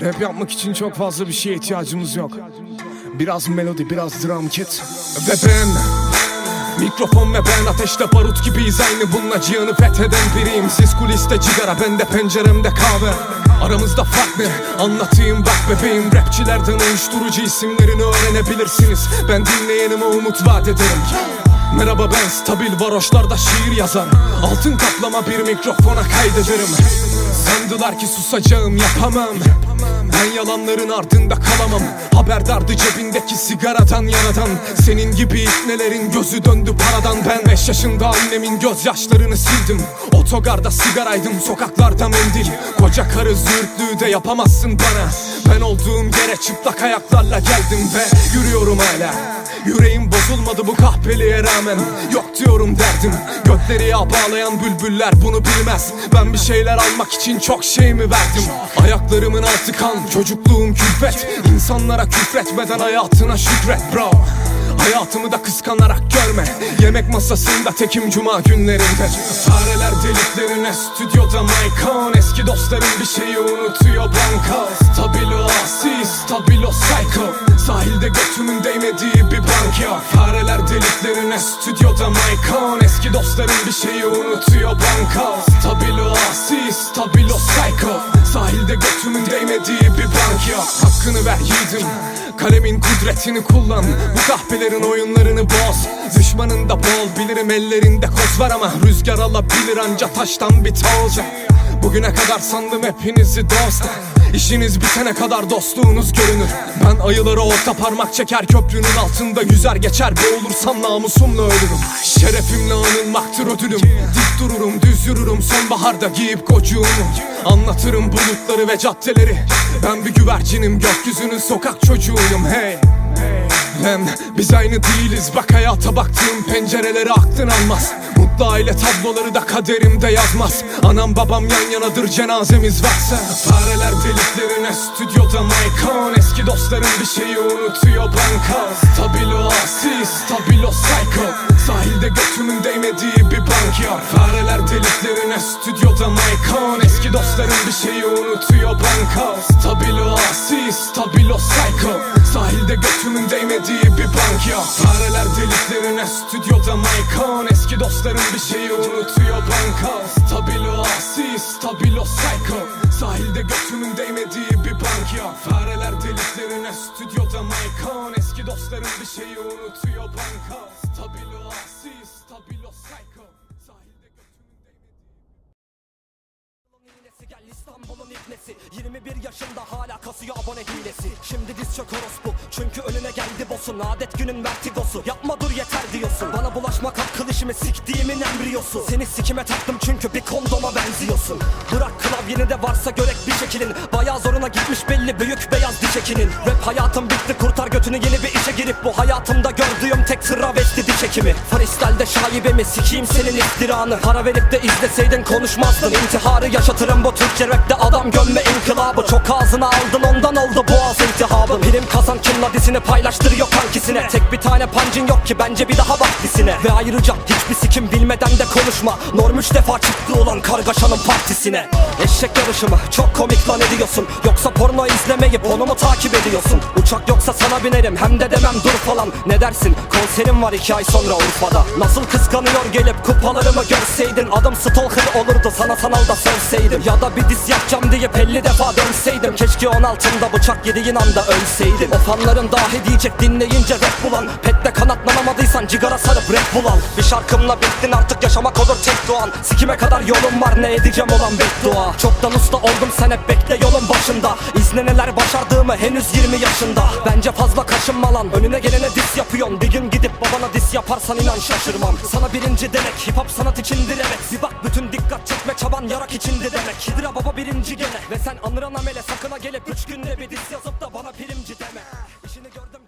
Rap yapmak için çok fazla bir şeye ihtiyacımız yok. Biraz melodi, biraz drum kit. Ve ben Mikrofon ve ben ateşte barut gibiyiz. Aynı bununla cihanı fetheden biriyim. Siz kuliste cigara ben de penceremde kahve. Aramızda fark ne? Anlatayım bak bebeğim. Rapçilerden uyuşturucu isimlerini öğrenebilirsiniz. Ben dinleyenime umut vaat ederim Merhaba ben stabil varoşlarda şiir yazarım Altın kaplama bir mikrofona kaydederim. Sandılar ki susacağım yapamam. Ben yalanların ardında kalamam. Haberdardı cebindeki sigaradan yaradan Senin gibi iknelerin gözü döndü paradan. Ben beş yaşında annemin gözyaşlarını sildim. Otogarda sigaraydım sokaklarda mendil. Koca karı zürtlüğü de yapamazsın bana. Ben olduğum yere çıplak ayaklarla geldim ve yürüyorum hala. Yüreğim bozulmadı bu kahpeliğe rağmen Yok diyorum derdim Gökleri bağlayan bülbüller bunu bilmez. Ben bir şeyler almak için çok şey mi verdim. Ayaklarımın altı kan Çocukluğum külfet. İnsanlara küfretmeden hayatına şükret bro. Hayatımı da kıskanarak görme. Yemek masasında tekim cuma günlerinde. Fareler deliklerine stüdyoda Maykon Eski dostlarım bir şeyi unutuyor banka Sahilde götümün değmediği bir bank yok Fareler deliklerine stüdyoda Maykon Eski dostlarım bir şeyi unutuyor banka. Stabilo asi, stabilo psycho. Sahilde götümün değmediği bir bank yok Hakkını ver yiğidim. Kalemin kudretini kullan. Bu kahpelerin oyunlarını boz. Düşmanın da bol. Bilirim ellerinde koz var ama Rüzgar alabilir anca taştan bir toz. Bugüne kadar sandım hepinizi dost İşiniz bitene kadar dostluğunuz görünür. Ben ayıları orta parmak çeker köprünün altında Yüzer geçer. Boğulursam namusumla ölürüm. Şerefimle anılmaktır ödülüm. Dik dururum düz yürürüm sonbaharda giyip kocuğumu. Anlatırım bulutları ve caddeleri. Ben bir güvercinim gökyüzünün sokak çocuğuyum hey Lan biz aynı değiliz. Bak hayata baktığım pencereleri aklın almaz. Mutlu aile tabloları da kaderimde yazmaz. Anam babam yan yanadır cenazemiz varsa. Fareler deliklerine stüdyoda Maykon Eski dostlarım bir şeyi unutuyor banka. Stabilo asi, stabilo psycho. Sahilde götümün değmediği bir bank yok Fareler deliklerine stüdyoda Maykon Eski dostlarım bir şeyi unutuyor banka. Stabilo asi, stabilo psycho Sahilde götümün değmediği bir bank yok Fareler deliklerine stüdyoda Maykon Eski dostlarım bir şeyi unutuyor banka. Stabilo asi, stabilo psycho. Sahilde götümün değmediği bir bank yok Fareler deliklerine stüdyoda Maykon Eski dostlarım bir şeyi unutuyor banka. Stabilo asi, stabilo İğnesi gel İstanbul'un ibnesi 21 yaşında hala kasıyor abone hilesi. Şimdi diz çök orospu çünkü önüne geldi bosun Adet günün vertigosu. Yapma dur yeter diyorsun. Bana bulaşmak hakkı dişimi siktiğimin embriyosu. Seni sikime taktım çünkü bir kondoma benziyorsun. Bırak klavyeni de varsa görek bir şekilin Bayağı zoruna gitmiş belli büyük beyaz diş ekinin Rap hayatım bitti kurtar götünü yeni bir işe girip Bu hayatımda gördüğüm tek travesti diş hekimi Freestyle'de şaibemi sikeyim senin iftiranı. Para verip de izleseydin konuşmazdın. İntiharı yaşatırım bu Türkçe rapte adam gömme inkılabı. Çok ağzına aldın ondan oldu boğaz iltihabı. Prim kazan kimla dizini paylaştırıyor kankisine. Tek bir tane pancın yok ki bence bir daha bak dizine Ve ayrıca hiçbir sikim bilmeden de konuşma. Norm üç defa çıktı olan kargaşanın partisine. Eşek yarışı mı çok komik lan ediyorsun. Yoksa porno izlemeyip onu mu takip ediyorsun? Uçak yoksa sana binerim hem de demem dur falan. Ne dersin? Konserim var iki ay sonra Urfa'da. Nasıl kıskanıyor gelip kupalarımı görseydin? Adım stalker olurdu sana sanalda sövseydim Ya da bir diz yapacağım diye 50 defa dönseydim. Keşke 16'ımda bıçak yediğin anda ölseydim. O fanların dahi diyecek dinleyince rap bulan. Pette kanatlanamadıysan cigara sarıp rap bulan. Bir şarkımla bittin artık yaşamak olur tek doğan. Sikime kadar yolum var ne edeceğim olan beddua. Çoktan usta oldum sen hep bekle yolun başında. İzle neler başardığımı henüz 20 yaşında. Bence fazla kaşınma lan. Önüne gelene dis yapıyorsun. Bir gün gidip babana dis yaparsan inan şaşırmam. Sana birinci demek hip hop sanat içindir evet. Bir bak bütün dikkat çekme çaban yarak içindi demek Hidra baba birinci gene. Ve sen anıran amele sakına gelip üç günde bir diz yazıp da bana primci deme. İşini gördüm